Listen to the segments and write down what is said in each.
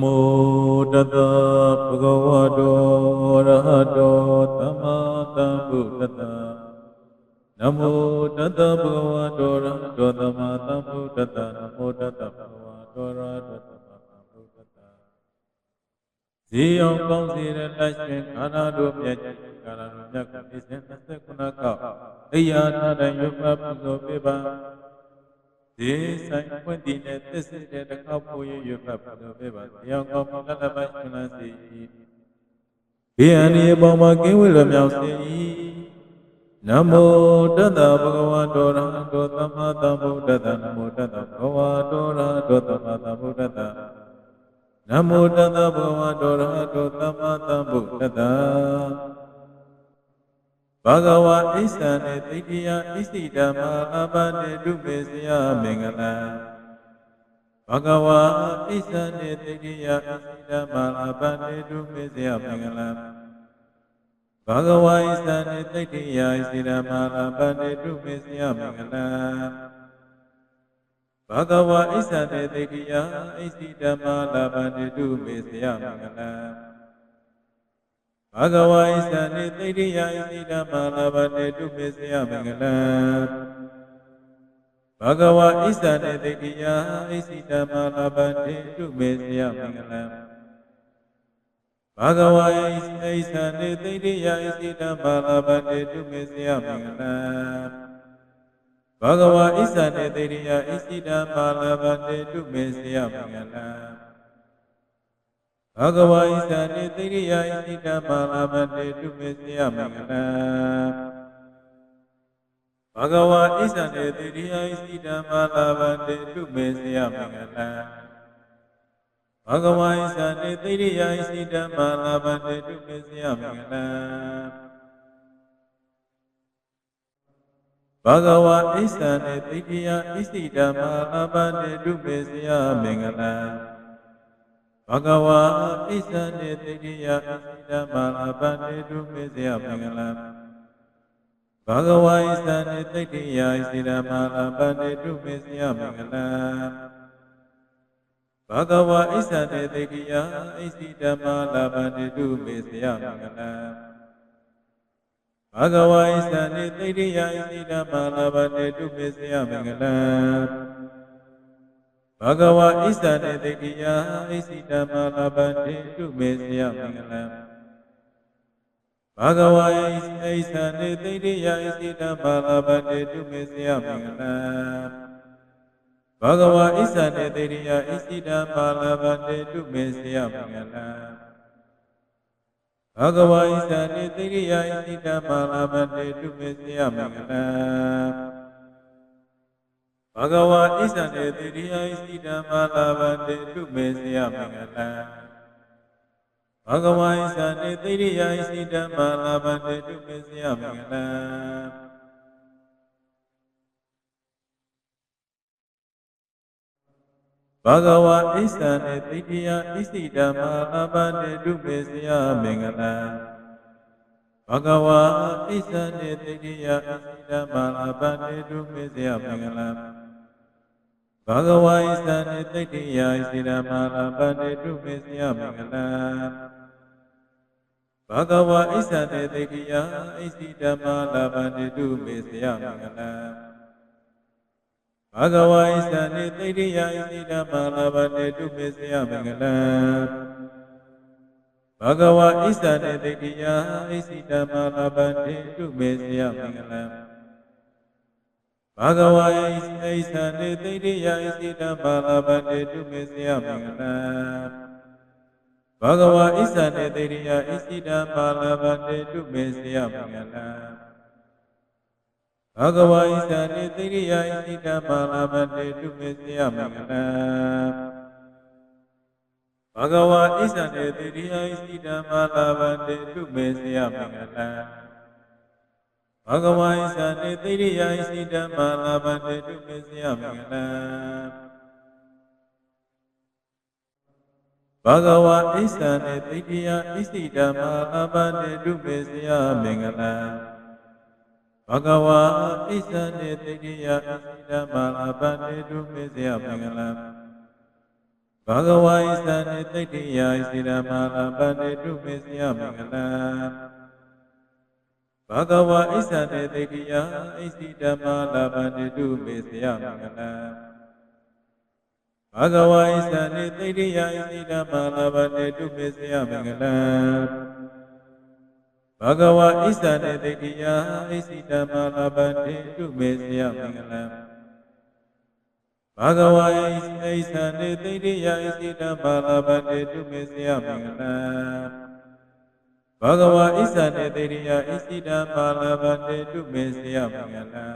မောတတဘဂဝတောရဟတောသမ္မာသမ္ဗုဒ္ဓတ္တနမောတတဘဂဝတောရဟတောသမ္မာသမ္ဗုဒ္ဓတ္တနမောတတဘဂဝတောရဟတောသမ္မာသမ္ဗုဒ္ဓတ္တဇီအောင်ကောင်းစီရလက်ရှင်ခန္ဓာတို့မြတ်ကြီးကာရတို့မြတ်ကိုပြည့်စင်29ကောက်အိယာနာတယုပ္ပပုသောပိပံ ဒီဆိုင်ဖွင့်တည်တဲ့သစ္စေတဲ့တစ်ခေါက်ပိုရရွတ်ဖတ်ဖို့ပြပါဇီအောင်ကောင်းမှုလက်လက်ပါရှင်လန်းစီဘေးအန္တရာယ်ပေါ်မှာကင်းဝေးလွမြောက်စေ၏နမောတတ္တဗုဒ္ဓဝါတောရဟတောသမ္မာသမ္ဗုဒ္ဓတ္တနမောတတ္တဘဂဝါတောရဟတောသမ္မာသမ္ဗုဒ္ဓတ္တနမောတတ္တဘဂဝါတောရဟတောသမ္မာသမ္ဗုဒ္ဓတ္တ ဘဂဝါဣစ္ဆာနေတိတိယဣစိဓမ္မာအပတေတုမေစယမင်္ဂလံဘဂဝါဣစ္ဆာနေတိတိယဣစိဓမ္မာအပတေတုမေစယမင်္ဂလံဘဂဝါဣစ္ဆာနေတိတိယဣစိဓမ္မာအပတေတုမေစယမင်္ဂလံဘဂဝါဣစ္ဆာနေတိတိယဣစိဓမ္မာအပတေတုမေစယမင်္ဂလံ ဘဂဝါဣသနေသိရိယဣတိဓမ္မာလာဘတေတုမေစယမင်္ဂလံဘဂဝါဣသနေသိရိယဣတိဓမ္မာလာဘတေတုမေစယမင်္ဂလံဘဂဝါဣသနေသိရိယဣတိဓမ္မာလာဘတေတုမေစယမင်္ဂလံဘဂဝါဣသနေသိရိယဣတိဓမ္မာလာဘတေတုမေစယမင်္ဂလံ ဘဂဝါဣသနေသိရိယဣတိတမလာမတေတုမေစယမင်္ဂလံဘဂဝါဣသနေသိရိယဣတိတမလာမတေတုမေစယမင်္ဂလံဘဂဝါဣသနေသိရိယဣတိတမလာမတေတုမေစယမင်္ဂလံဘဂဝါဣသနေသိရိယဣတိတမလာမတေတုမေစယမင်္ဂလံ ဘဂဝါဣစ္ဆနေတိရိယဣစိတမအပတေတုမေဇယမင်္ဂလံဘဂဝါဣစ္ဆနေတိရိယဣစိတမအပတေတုမေဇယမင်္ဂလံဘဂဝါဣစ္ဆနေတိရိယဣစိတမအပတေတုမေဇယမင်္ဂလံဘဂဝါဣစ္ဆနေတိရိယဣစိတမအပတေတုမေဇယမင်္ဂလံ ဘဂဝါဣစ္ဆနေတိကိယဣစိတမလာပတိတုမေစယမင်္ဂလံဘဂဝါဣစ္ဆနေတိတိယဣစိတမလာပတိတုမေစယမင်္ဂလံဘဂဝါဣစ္ဆနေတိတိယဣစိတမလာပတိတုမေစယမင်္ဂလံဘဂဝါဣစ္ဆနေတိတိယဣစိတမလာပတိတုမေစယမင်္ဂလံ ဘဂဝါဣစ္ဆနေတိရိယဣစိဓမ္မာလာဘတေတုမေစယမင်္ဂလံဘဂဝါဣစ္ဆနေတိရိယဣစိဓမ္မာလာဘတေတုမေစယမင်္ဂလံဘဂဝါဣစ္ဆနေတိရိယဣစိဓမ္မာလာဘတေတုမေစယမင်္ဂလံဘဂဝါဣစ္ဆနေတိရိယဣစိဓမ္မာလာဘတေတုမေစယမင်္ဂလံ ဘဂဝါဣသနေတိတ်တိယဣစိရမလာပတိတုမေစယမင်္ဂလံဘဂဝါဣသနေတိတ်တိယဣစိဓမ္မာလာပတိတုမေစယမင်္ဂလံဘဂဝါဣသနေတိတ်တိယဣစိဓမ္မာလာပတိတုမေစယမင်္ဂလံဘဂဝါဣသနေတိတ်တိယဣစိဓမ္မာလာပတိတုမေစယမင်္ဂလံ ဘဂဝါယဣအိသံနေသိတိယဣစိတံဘာလဘတေတုမေစယမင်္ဂလံဘဂဝါဣသံနေသိတိယဣစိတံဘာလဘတေတုမေစယမင်္ဂလံဘဂဝါဣသံနေသိတိယဣစိတံဘာလဘတေတုမေစယမင်္ဂလံဘဂဝါဣသံနေသိတိယဣစိတံဘာလဘတေတုမေစယမင်္ဂလံ ဘဂဝါဣသနေသိရိယဣစိတမလာဘတေတုမေစယမင်္ဂလံဘဂဝါဣသနေသိရိယဣစိတမလာဘတေတုမေစယမင်္ဂလံဘဂဝါဣသနေသိရိယဣစိတမလာဘတေတုမေစယမင်္ဂလံဘာဂဝါဣသနေတိဋ္ဌိယဣစိရမလာပတေတုမေစယမင်္ဂလံ ဘာဂဝါဣသနေတိဋ္ဌိယဣစိဓမ္မာလာပတေတုမေစယမင်္ဂလံဘာဂဝါဣသနေတိဋ္ဌိယဣစိဓမ္မာလာပတေတုမေစယမင်္ဂလံဘာဂဝါဣသနေတိဋ္ဌိယဣစိဓမ္မာလာပတေတုမေစယမင်္ဂလံဘာဂဝါယိအိသံနေသိတိယဣစိတံဘာလဘတေတုမေစယမင်္ဂလံ ဘာဂဝါဣသံနေသိတိယဣစိတံဘာလဘတေတုမေစယမင်္ဂလံ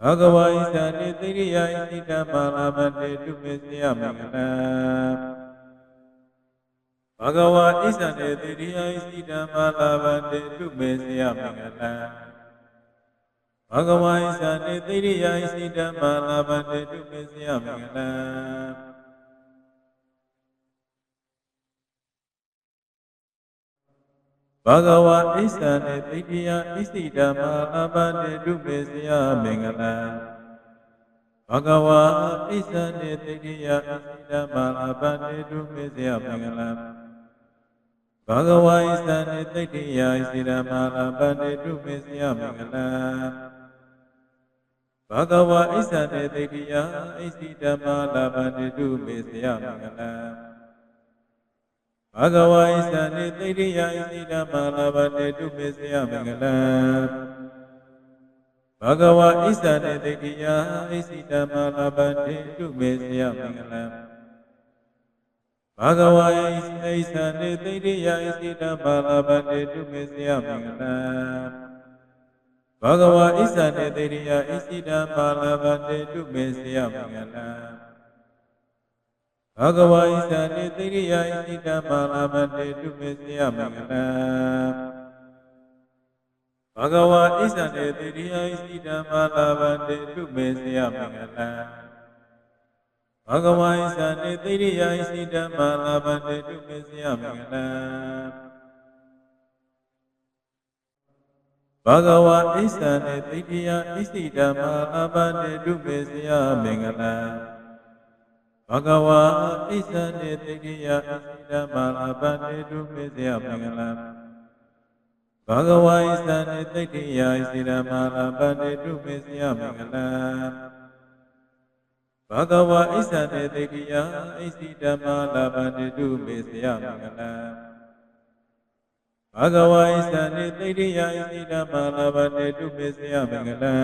ဘာဂဝါဣသံနေသိတိယဣစိတံဘာလဘတေတုမေစယမင်္ဂလံဘာဂဝါဣသံနေသိတိယဣစိတံဘာလဘတေတုမေစယမင်္ဂလံဘဂဝါဣသနေသိရိယဣစိတမလာဘတေတုမေစယမင်္ဂလံ ဘဂဝါဣသနေသိရိယဣစိတမလာဘတေတုမေစယမင်္ဂလံဘဂဝါဣသနေသိရိယဣစိတမလာဘတေတုမေစယမင်္ဂလံဘဂဝါဣသနေသိရိယဣစိတမလာဘတေတုမေစယမင်္ဂလံဘာဂဝါဣစ္ဆတေတိကိယဣစိဓမ္မာလာဘန္တိတုမေစယမင်္ဂလံ ဘာဂဝါဣစ္ဆတေတိရိယဣစိဓမ္မာလာဘန္တိတုမေစယမင်္ဂလံဘာဂဝါဣစ္ဆတေတိကိယဣစိဓမ္မာလာဘန္တိတုမေစယမင်္ဂလံဘာဂဝါဣစ္ဆတေတိရိယဣစိဓမ္မာလာဘန္တိတုမေစယမင်္ဂလံဘဂဝါဣစ္ဆတေတေရိယဣစိတံပါလဘတေတုမေစယမင်္ဂလံ ဘဂဝါဣစ္ဆတေတေရိယဣစိတံပါလဘတေတုမေစယမင်္ဂလံဘဂဝါဣစ္ဆတေတေရိယဣစိတံပါလဘတေတုမေစယမင်္ဂလံဘဂဝါဣစ္ဆတေတေရိယဣစိတံပါလဘတေတုမေစယမင်္ဂလံဘာဂဝါဣစ္ဆံနေသိတိယဣစိဓမ္မာအပတေတုပေစယမင်္ဂလံ ဘဂဝါဣစ္ဆံနေသိတိယဣစိဓမ္မာအပတေတုပေစယမင်္ဂလံဘဂဝါဣစ္ဆံနေသိတိယဣစိဓမ္မာအပတေတုပေစယမင်္ဂလံဘဂဝါဣစ္ဆံနေသိတိယဣစိဓမ္မာအပတေတုပေစယမင်္ဂလံဘဂဝါဣသနေသိတိယဣတိဓမ္မာလဘတေတုမေစယမင်္ဂလံ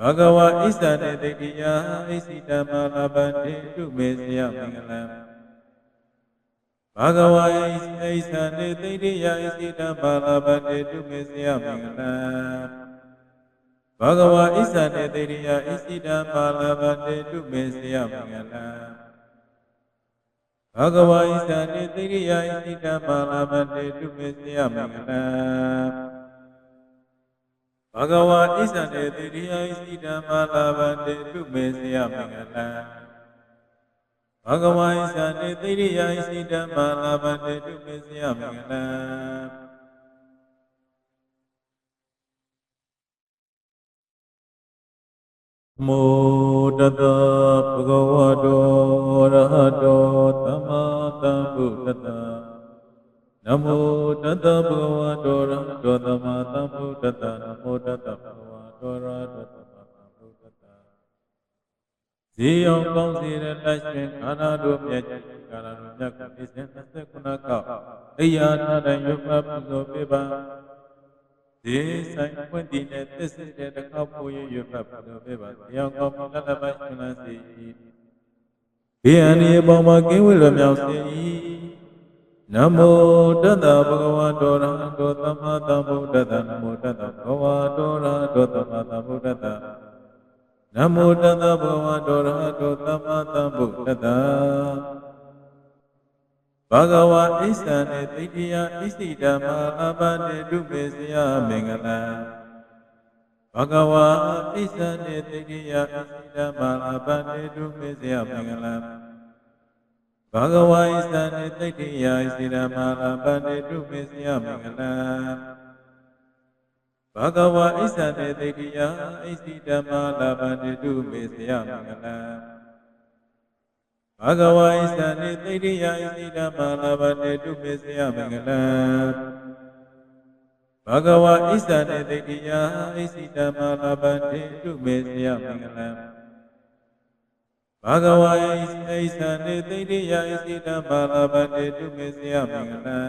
ဘဂဝါဣသနေသိတိယဣတိဓမ္မာလဘတေတုမေစယမင်္ဂလံဘဂဝါဣသနေသိတိယဣတိဓမ္မာလဘတေတုမေစယမင်္ဂလံဘဂဝါဣသနေသိတိယဣတိဓမ္မာလဘတေတုမေစယမင်္ဂလံဘဂဝါဣသတိသိရိယဣတိတပါလမတေတုမေစယမင်္ဂလံ ဘဂဝါဣသတိသိရိယဣတိတပါလမတေတုမေစယမင်္ဂလံဘဂဝါဣသတိသိရိယဣတိတပါလမတေတုမေစယမင်္ဂလံမောတတဘဂဝတောရဟတောသမ္မာသမ္ဗုဒ္ဓတနမောတတဘဂ တနမောတတဘဂဝတောရဟတောသမ္မာသမ္ဗုဒ္ဓတဇီယောကောင်းစီရလက်ရှင်ခန္ဓာတို့မြတ်ကြီးကာရတို့မြတ်ကိုပြည့်စုံ29ကောက်တရားနာတိုင်းရွတ်ဖတ်ပူဇော်ပေးပါဒီဆိုင်ဖွင့်တည်တဲ့သစ္စေတဲ့တစ်ခေါက်ပို့ရရွတ်ဖတ်ပူဇော်ပေးပါတရားကောင်းမြတ်လက်ပိုက်ရှင်လန်းစီဘေးအန္တရာယ်ပေါင်းမှာကင်းဝေးလွမြောက်စေ၏ နမောတတဗုဒ္ဓဝါတောရဟတောသမ္မာသမ္ဗုဒ္ဓတနမောတတဗုဒ္ဓဝါတောရဟတောသမ္မာသမ္ဗုဒ္ဓတနမောတတဗုဒ္ဓဝါတောရဟတောသမ္မာသမ္ဗုဒ္ဓတဘဂဝါဣစ္ဆံနေတိတိယဣစိဓမ္မာအပတေတုမေစယမင်္ဂလံဘဂဝါဣစ္ဆံနေတိတိယဣစိဓမ္မာအပတေတုမေစယမင်္ဂလံ ဘဂဝါဣစ္ဆံနေတိတိယဣစိဓမ္မာအပတေတုမေစယမင်္ဂလံဘဂဝါဣစ္ဆံနေတိတိယဣစိဓမ္မာအပတေတုမေစယမင်္ဂလံဘဂဝါဣသနေသိတ္တိယဣသိဓမ္မာလဘတေတုမေစယမင်္ဂလံဘဂဝါဣသနေသိတ္တိယဣသိဓမ္မာလဘတေတုမေစယမင်္ဂလံ ဘဂဝါဣသနေသိတ္တိယဣသိဓမ္မာလဘတေတုမေစယမင်္ဂလံ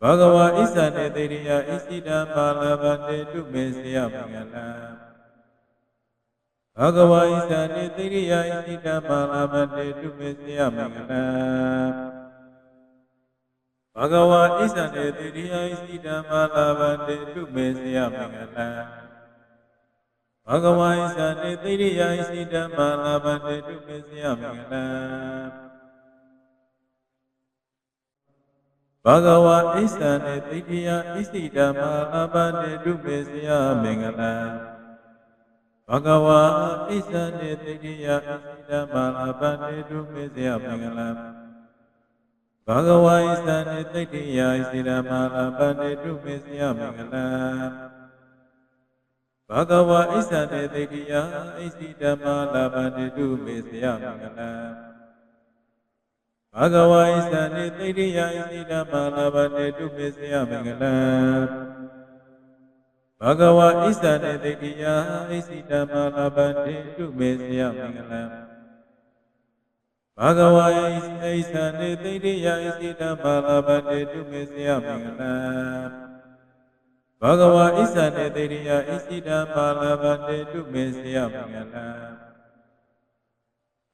ဘဂဝါဣသနေသိတ္တိယဣသိဓမ္မာလဘတေတုမေစယမင်္ဂလံဘဂဝါဣသနေသိရိယဣတိတပါလမတေတုမေစယမင်္ဂလံဘဂဝါဣသနေသိရိယဣတိတပါလမတေတုမေစယမင်္ဂလံ ဘဂဝါဣသနေသိရိယဣတိတပါလမတေတုမေစယမင်္ဂလံဘဂဝါဣသနေသိရိယဣတိတပါလမတေတုမေစယမင်္ဂလံဘဂဝါဣသနေတိတိယအစိတမလာပတေတုမေဇယမင်္ဂလံဘဂဝါဣသနေတိတိယအစိတမလာပတေတုမေဇယမင်္ဂလံ ဘဂဝါဣသနေတိတိယအစိတမလာပတေတုမေဇယမင်္ဂလံဘဂဝါဣသနေတိတိယအစိတမလာပတေတုမေဇယမင်္ဂလံဘဂဝါဣစ္ဆာနေတိယဣစိတမလာပတိတုမေစယမင်္ဂလံဘဂဝါဣစ္ဆာနေတိယဣစိတမလာပတိတုမေစယမင်္ဂလံ ဘဂဝါဣစ္ဆာနေတိယဣစိတမလာပတိတုမေစယမင်္ဂလံ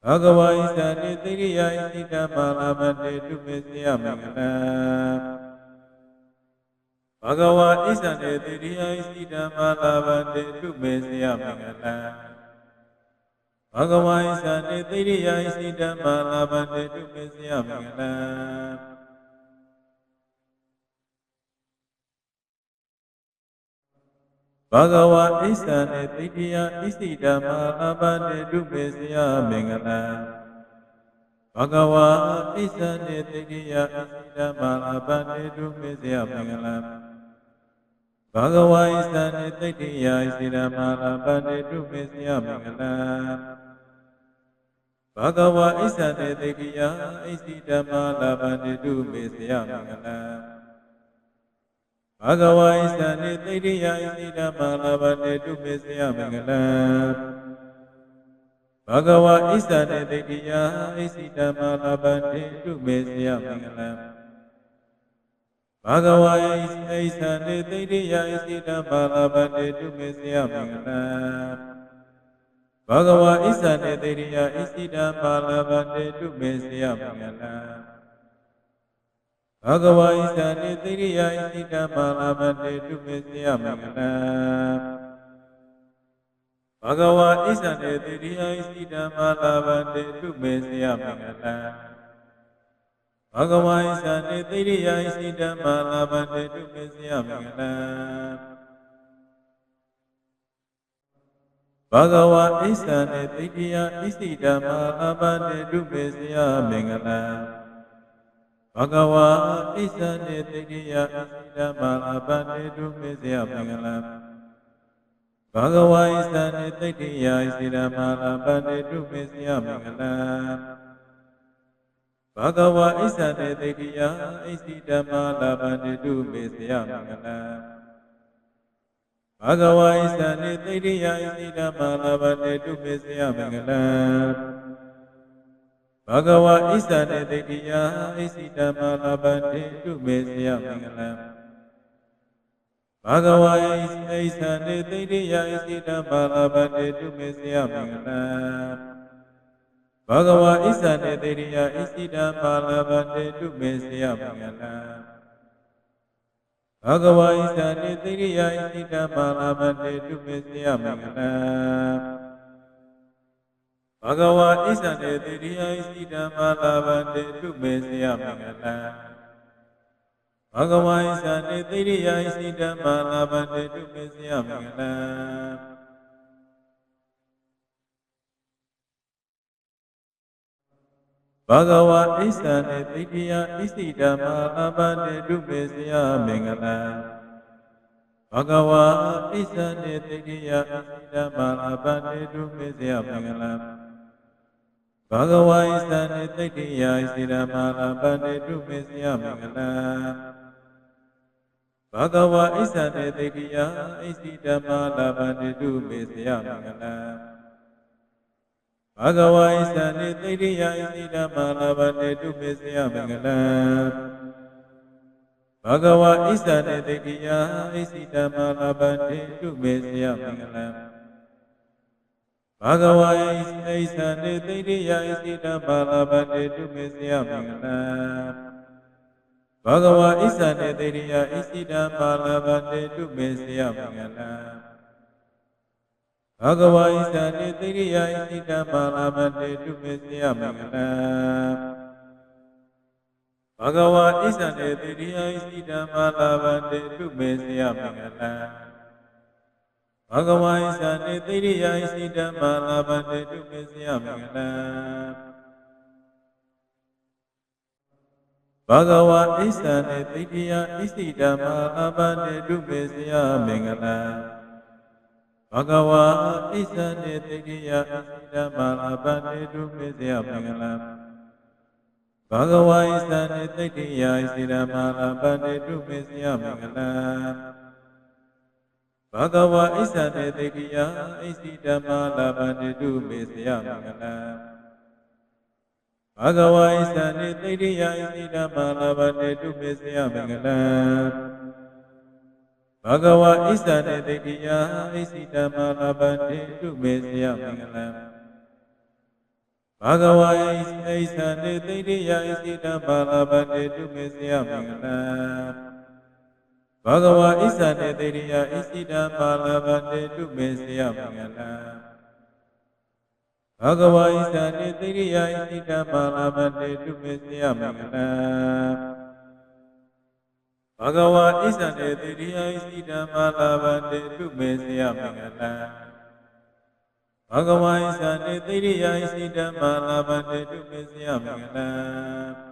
ဘဂဝါဣစ္ဆာနေတိယဣစိတမလာပတိတုမေစယမင်္ဂလံဘဂဝါဣစ္ဆန္တေတိရိယဣစိဓမ္မာလာဘတေတုမေစယမင်္ဂလံဘဂဝါဣစ္ဆန္တေတိရိယဣစိဓမ္မာလာဘတေတုမေစယမင်္ဂလံ ဘဂဝါဣစ္ဆန္တေတိရိယဣစိဓမ္မာလာဘတေတုမေစယမင်္ဂလံဘဂဝါဣစ္ဆန္တေတိရိယဣစိဓမ္မာလာဘတေတုမေစယမင်္ဂလံဘဂဝါဣသနေသိတ္တိယဣစိရမလာပတေတုမေစယမင်္ဂလံဘဂဝါဣသနေသိတ္တိယဣစိဓမ္မာလာပတေတုမေစယမင်္ဂလံ ဘဂဝါဣသနေသိတ္တိယဣစိဓမ္မာလာပတေတုမေစယမင်္ဂလံဘဂဝါဣသနေသိတ္တိယဣစိဓမ္မာလာပတေတုမေစယမင်္ဂလံဘဂဝါယဣအိသံနေသိတိယဣစိတဘာလဘတေတုမေစယမင်္ဂလံဘဂဝါဣသံနေသိတိယဣစိတဘာလဘတေတုမေစယမင်္ဂလံ ဘဂဝါဣသံနေသိတိယဣစိတဘာလဘတေတုမေစယမင်္ဂလံဘဂဝါဣသံနေသိတိယဣစိတဘာလဘတေတုမေစယမင်္ဂလံဘဂဝါဣသနေသိရိယဣစိဓမ္မာလာဘတေတုမေစယမင်္ဂလံဘဂဝါဣသနေသိရိယဣစိဓမ္မာလာဘတေတုမေစယမင်္ဂလံ ဘဂဝါဣသနေသိရိယဣစိဓမ္မာလာဘတေတုမေစယမင်္ဂလံဘဂဝါဣသနေသိရိယဣစိဓမ္မာလာဘတေတုမေစယမင်္ဂလံဘဂဝါဣစ္ဆတေတိတိယဣစိဓမ္မာလာဘန္တုမေစယမင်္ဂလံဘဂဝါဣစ္ဆနေတိတိယဣစိဓမ္မာလာဘန္တုမေစယမင်္ဂလံ ဘဂဝါဣစ္ဆနေတိတိယဣစိဓမ္မာလာဘန္တုမေစယမင်္ဂလံဘဂဝါဣစ္ဆနေတိတိယဣစိဓမ္မာလာဘန္တုမေစယမင်္ဂလံဘဂဝါဣစ္ဆနေတေရိယဣစိတံပါလဘတေတုမေစယမင်္ဂလံဘဂဝါဣစ္ဆနေတေရိယဣစိတံပါလဘတေတုမေစယမင်္ဂလံ ဘဂဝါဣစ္ဆနေတေရိယဣစိတံပါလဘတေတုမေစယမင်္ဂလံဘဂဝါဣစ္ဆနေတေရိယဣစိတံပါလဘတေတုမေစယမင်္ဂလံဘဂဝါဣစ္ဆနေသိတိယဣစိဓမ္မာအပတေတုပေစယမင်္ဂလံဘဂဝါဣစ္ဆနေသိတိယဣစိဓမ္မာအပတေတုပေစယမင်္ဂလံ ဘဂဝါဣသံနေတိတ္တိယဣစီရမလာပန္တေတုမေစယမင်္ဂလံဘဂဝါဣသံနေတိတ္တိယဣစီဓမ္မာလာပန္တေတုမေစယမင်္ဂလံဘဂဝါဣသံနေတိတ္တိယဣစီဓမ္မာလာပန္တေတုမေစယမင်္ဂလံဘဂဝါဣသံနေတိတ္တိယဣစီဓမ္မာလာပန္တေတုမေစယမင်္ဂလံ ဘဂဝါယိအိသံနေသိရိယဣစိတဘာလဘတေတုမေစယမင်္ဂလံဘဂဝါဣသံနေသိရိယဣစိတဘာလဘတေတုမေစယမင်္ဂလံဘဂဝါဣသံနေသိရိယဣစိတဘာလဘတေတုမေစယမင်္ဂလံဘဂဝါဣသံနေသိရိယဣစိတဘာလဘတေတုမေစယမင်္ဂလံ ဘဂဝါဣသနေသိရိယဣစိဓမ္မာလာဘတေတုမေစယမင်္ဂလံဘဂဝါဣသနေသိရိယဣစိဓမ္မာလာဘတေတုမေစယမင်္ဂလံဘဂဝါဣသနေသိရိယဣစိဓမ္မာလာဘတေတုမေစယမင်္ဂလံဘဂဝါဣသနေသိရိယဣစိဓမ္မာလာဘတေတုမေစယမင်္ဂလံ ဘဂဝါဣစ္ဆန္တေတိကိယဣစီဓမ္မာလာဘတိတုမေစယမင်္ဂလံဘဂဝါဣစ္ဆန္တေတိရိယဣစီဓမ္မာလာဘတိတုမေစယမင်္ဂလံဘဂဝါဣစ္ဆန္တေတိကိယဣစီဓမ္မာလာဘတိတုမေစယမင်္ဂလံဘဂဝါဣစ္ဆန္တေတိရိယဣစီဓမ္မာလာဘတိတုမေစယမင်္ဂလံ ဘဂဝါဣစ္ဆတေတေရိယဣစိတံပါလဘတေတုမေစယမင်္ဂလံဘဂဝါဣစ္ဆတေတေရိယဣစိတံပါလဘတေတုမေစယမင်္ဂလံဘဂဝါဣစ္ဆတေတေရိယဣစိတံပါလဘတေတုမေစယမင်္ဂလံဘဂဝါဣစ္ဆတေတေရိယဣစိတံပါလဘတေတုမေစယမင်္ဂလံ